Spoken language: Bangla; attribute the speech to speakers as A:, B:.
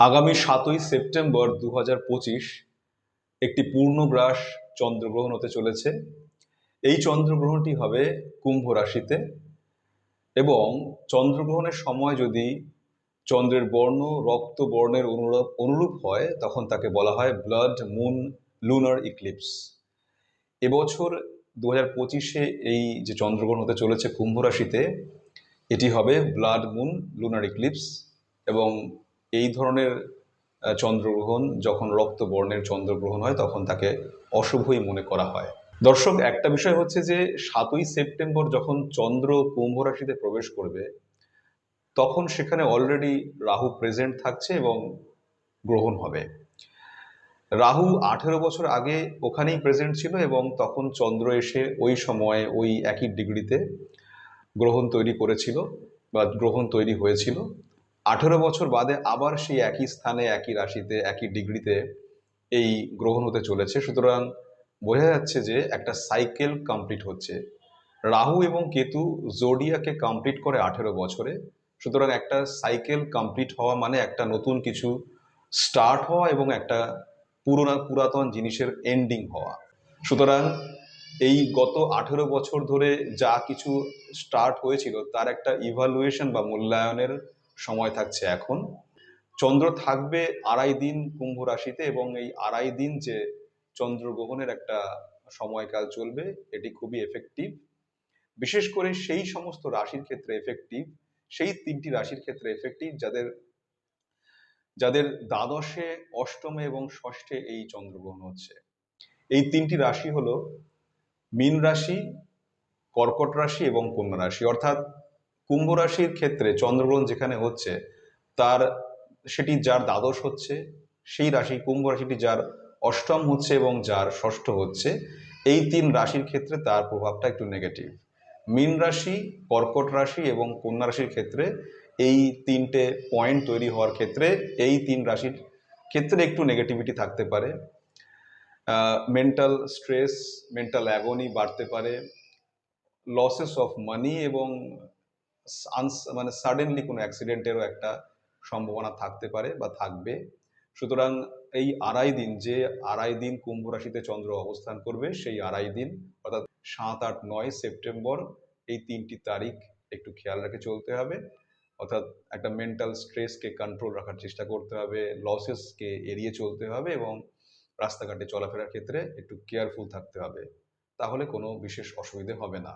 A: আগামী সাতই সেপ্টেম্বর দু একটি পূর্ণগ্রাস চন্দ্রগ্রহণ হতে চলেছে। এই চন্দ্রগ্রহণটি হবে কুম্ভ রাশিতে এবং চন্দ্রগ্রহণের সময় যদি চন্দ্রের বর্ণ, রক্ত বর্ণের অনুরূপ অনুরূপ হয়, তখন তাকে বলা হয় ব্লাড মুন লুনার ইক্লিপস এবছর দু হাজার পঁচিশে এই যে চন্দ্রগ্রহণ হতে চলেছে কুম্ভ রাশিতে, এটি হবে ব্লাড মুন লুনার ইক্লিপস এবং এই ধরনের চন্দ্রগ্রহণ যখন রক্ত বর্ণের চন্দ্রগ্রহণ হয়, তখন তাকে অশুভই মনে করা হয়। দর্শক, একটা বিষয় হচ্ছে যে, সাতই সেপ্টেম্বর যখন চন্দ্র কুম্ভ রাশিতে প্রবেশ করবে, তখন সেখানে অলরেডি রাহু প্রেজেন্ট থাকছে এবং গ্রহণ হবে। রাহু আঠেরো বছর আগে ওখানেই প্রেজেন্ট ছিল এবং তখন চন্দ্র এসে ওই সময়ে ওই একই ডিগ্রিতে গ্রহণ তৈরি করেছিল বা গ্রহণ তৈরি হয়েছিল। আঠেরো বছর বাদে আবার সেই একই স্থানে, একই রাশিতে, একই ডিগ্রিতে এই গ্রহণ হতে চলেছে। সুতরাং বোঝা যাচ্ছে যে একটা সাইকেল কমপ্লিট হচ্ছে। রাহু এবং কেতু জোডিয়াকে কমপ্লিট করে আঠেরো বছরে। সুতরাং একটা সাইকেল কমপ্লিট হওয়া মানে একটা নতুন কিছু স্টার্ট হওয়া এবং একটা পুরোনো, পুরাতন জিনিসের এন্ডিং হওয়া। সুতরাং এই গত আঠেরো বছর ধরে যা কিছু স্টার্ট হয়েছিল, তার একটা ইভালুয়েশন বা মূল্যায়নের সময় থাকছে এখন। চন্দ্র থাকবে আড়াই দিন কুম্ভ রাশিতে এবং এই আড়াই দিন যে চন্দ্রগ্রহণের একটা সময়কাল চলবে, এটি খুবই এফেক্টিভ বিশেষ করে সেই সমস্ত রাশির ক্ষেত্রে এফেক্টিভ সেই তিনটি রাশির ক্ষেত্রে এফেক্টিভ যাদের যাদের দ্বাদশে, অষ্টমে এবং ষষ্ঠে এই চন্দ্রগ্রহণ হচ্ছে। এই তিনটি রাশি হলো মীন রাশি, কর্কট রাশি এবং কন্যা রাশি। অর্থাৎ কুম্ভ রাশির ক্ষেত্রে চন্দ্রগ্রহণ যেখানে হচ্ছে, তার সেটি যার দ্বাদশ হচ্ছে, সেই রাশি, কুম্ভ রাশিটি যার অষ্টম হচ্ছে এবং যার ষষ্ঠ হচ্ছে, এই তিন রাশির ক্ষেত্রে তার প্রভাবটা একটু নেগেটিভ মীন রাশি, কর্কট রাশি এবং কন্যা রাশির ক্ষেত্রে এই তিনটে পয়েন্ট তৈরি হওয়ার ক্ষেত্রে এই তিন রাশির ক্ষেত্রে একটু নেগেটিভিটি থাকতে পারে। মেন্টাল স্ট্রেস মেন্টাল অ্যাগনি বাড়তে পারে। লসেস অফ মানি এবং মানে সাডেনলি কোনো অ্যাক্সিডেন্টেরও একটা সম্ভাবনা থাকতে পারে বা থাকবে। সুতরাং এই আড়াই দিন, যে আড়াই দিন কুম্ভ রাশিতে চন্দ্র অবস্থান করবে, সেই আড়াই দিন, অর্থাৎ সাত, আট, নয় সেপ্টেম্বর, এই তিনটি তারিখ একটু খেয়াল রেখে চলতে হবে। অর্থাৎ একটা মেন্টাল স্ট্রেসকে কন্ট্রোল রাখার চেষ্টা করতে হবে লসেসকে এড়িয়ে চলতে হবে এবং রাস্তাঘাটে চলাফেরার ক্ষেত্রে একটু কেয়ারফুল থাকতে হবে। তাহলে কোনো বিশেষ অসুবিধে হবে না।